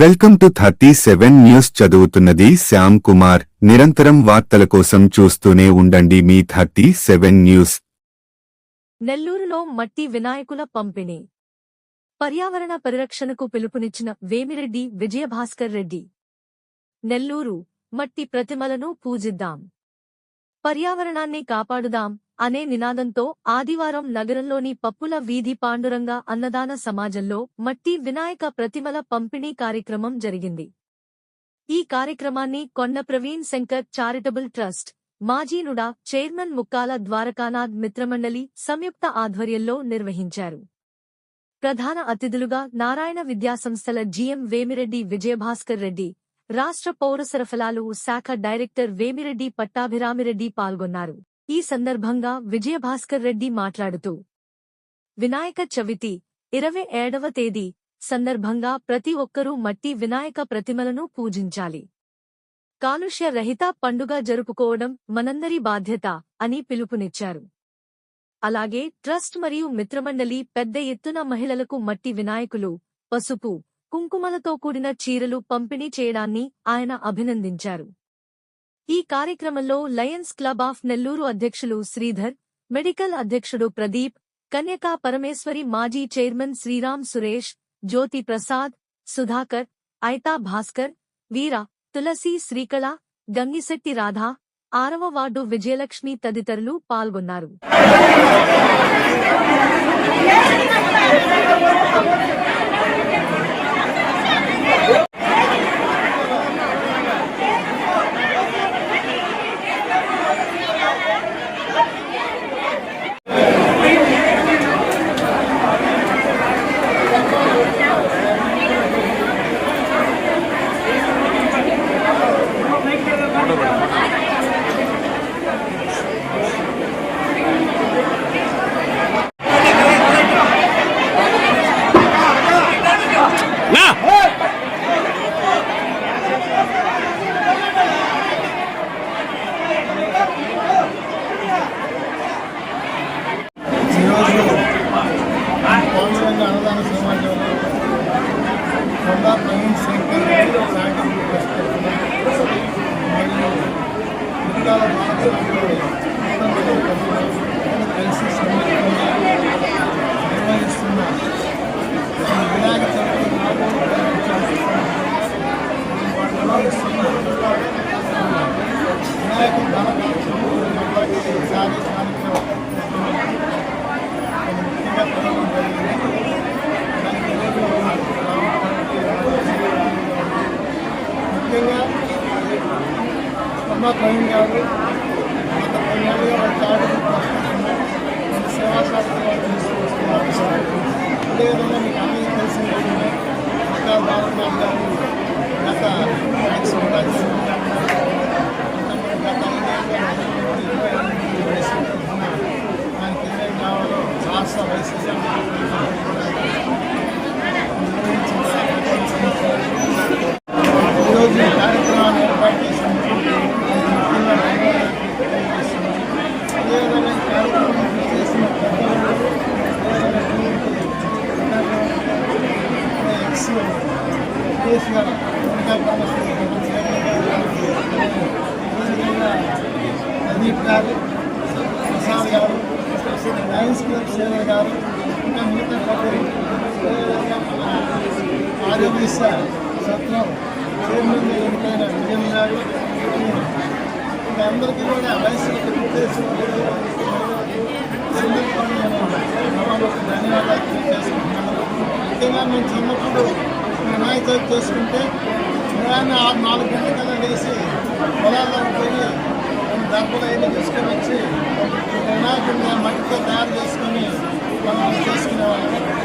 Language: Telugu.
Welcome to thirty seven news చదువుతున్నది శ్యామ్ కుమార్. నిరంతరం వార్తల కోసం చూస్తూనే ఉండండి మీ థర్టీ సెవెన్ న్యూస్. నెల్లూరులో మట్టి వినాయకుల పంపిణీ. పర్యావరణ పరిరక్షణకు పిలుపునిచ్చిన వేమిరెడ్డి విజయభాస్కర్ రెడ్డి. నెల్లూరు మట్టి ప్రతిమలను పూజిద్దాం. పర్యావరణాన్ని కాపాడుదాం. అనే నినాదంతో ఆదివారం నగరంలోని పప్పుల వీధి పాండురంగ అన్నదాన సమాజంలో మట్టి వినాయక ప్రతిమల పంపిణీ కార్యక్రమం జరిగింది. ఈ కార్యక్రమాన్ని కొండ ప్రవీణ్ శంకర్ చారిటబుల్ ట్రస్ట్ మాజీనుడా చైర్మన్ ముక్కాల ద్వారకానాథ్ మిత్రమండలి సంయుక్త ఆధ్వర్యంలో నిర్వహించారు. ప్రధాన అతిథులుగా నారాయణ విద్యాసంస్థల జీఎం వేమిరెడ్డి విజయభాస్కర్ రెడ్డి రాష్ట్ర పౌర సరఫరాలు శాఖ డైరెక్టర్ వేమిరెడ్డి పట్టాభిరామిరెడ్డి పాల్గొన్నారు. ఈ సందర్భంగా విజయభాస్కర్ రెడ్డి మాట్లాడుతూ వినాయక చవితి ఇరవై ఏడవ తేదీ సందర్భంగా ప్రతి ఒక్కరూ మట్టి వినాయక ప్రతిమలను పూజించాలి. కాలుష్య రహిత పండుగ జరుపుకోవడం మనందరి బాధ్యత అని పిలుపునిచ్చారు. అలాగే ట్రస్ట్ మరియు మిత్రమండలి పెద్ద ఎత్తున మహిళలకు మట్టి వినాయకులు పసుపు కుంకుమలతో కూడిన చీరలు పంపిణీ చేయడాన్ని ఆయన అభినందించారు. ఈ కార్యక్రమంలో లయన్స్ క్లబ్ ఆఫ్ నెల్లూరు అధ్యక్షులు శ్రీధర్ మెడికల్ అధ్యక్షుడు ప్రదీప్ కన్యకా పరమేశ్వరి మాజీ చైర్మన్ శ్రీరామ్ సురేష్ జ్యోతి ప్రసాద్ సుధాకర్ ఐతా భాస్కర్ వీర తులసి శ్రీకళ గంగిశెట్టి రాధా ఆరవ వార్డు విజయలక్ష్మి తదితరులు పాల్గొన్నారు ఈరోజు పౌరులంగా అన్నదాన సమాజంలో కొండా ప్రవీణ్ శంకర్ చారిటబుల్ ట్రస్ట్ మరియు ముత్తాల కలిసి నిర్వహిస్తున్న వినాయక వినాయక ముఖ్యంగా అమ్మ ప్రవీణ్ గారు గత కొన్నేళ్ళుగా వారి సేవా కార్యక్రమాలు అదేవిధంగా మీకు అందరికీ తెలిసిన విషయమే మకా బాలనాథ్ గారు గత ఎక్స్ గత ఐదేళ్ళుగా ఇరవై ఎనిమిది వయసు ఆయనకి ఏమేమి కావాలో రాష్ట్ర వైసీపీ ఈరోజు ఈ కార్యక్రమాన్ని ఏర్పాటు చేసినందుకు ముఖ్యంగా ధన్యవాదాలు తెలియజేస్తున్నాను. అదేవిధంగా ఈ కార్యక్రమం చేసిన పెద్దలు ఎక్స్ కేసు గారు ఇంకా పరమేశ్వరి గారు, చైర్మన్ గారు, అదేవిధంగా ప్రదీప్ గారు ప్రసాద్ గారు లయన్స్ క్లబ్ సేవర్ గారు ఇంకా మిగతా పెద్దలు ఆరోగ్య సత్రం చైర్మన్ ఎన్నికైన విజయం గారు అందరికీ కూడా వయసులకు ధన్యవాదాలు తెలియజేసుకుంటున్నాను ముఖ్యంగా మేము చిన్నప్పుడు వినాయక చవితి చేసుకుంటే ఉదయాన్నే ఆరు నాలుగు గంటల కల్లా వేసి పొలాల్లో డబ్బులు అయినా తీసుకొని వచ్చి మట్టితో తయారు చేసుకొని మనం చేసుకునేవాళ్ళం.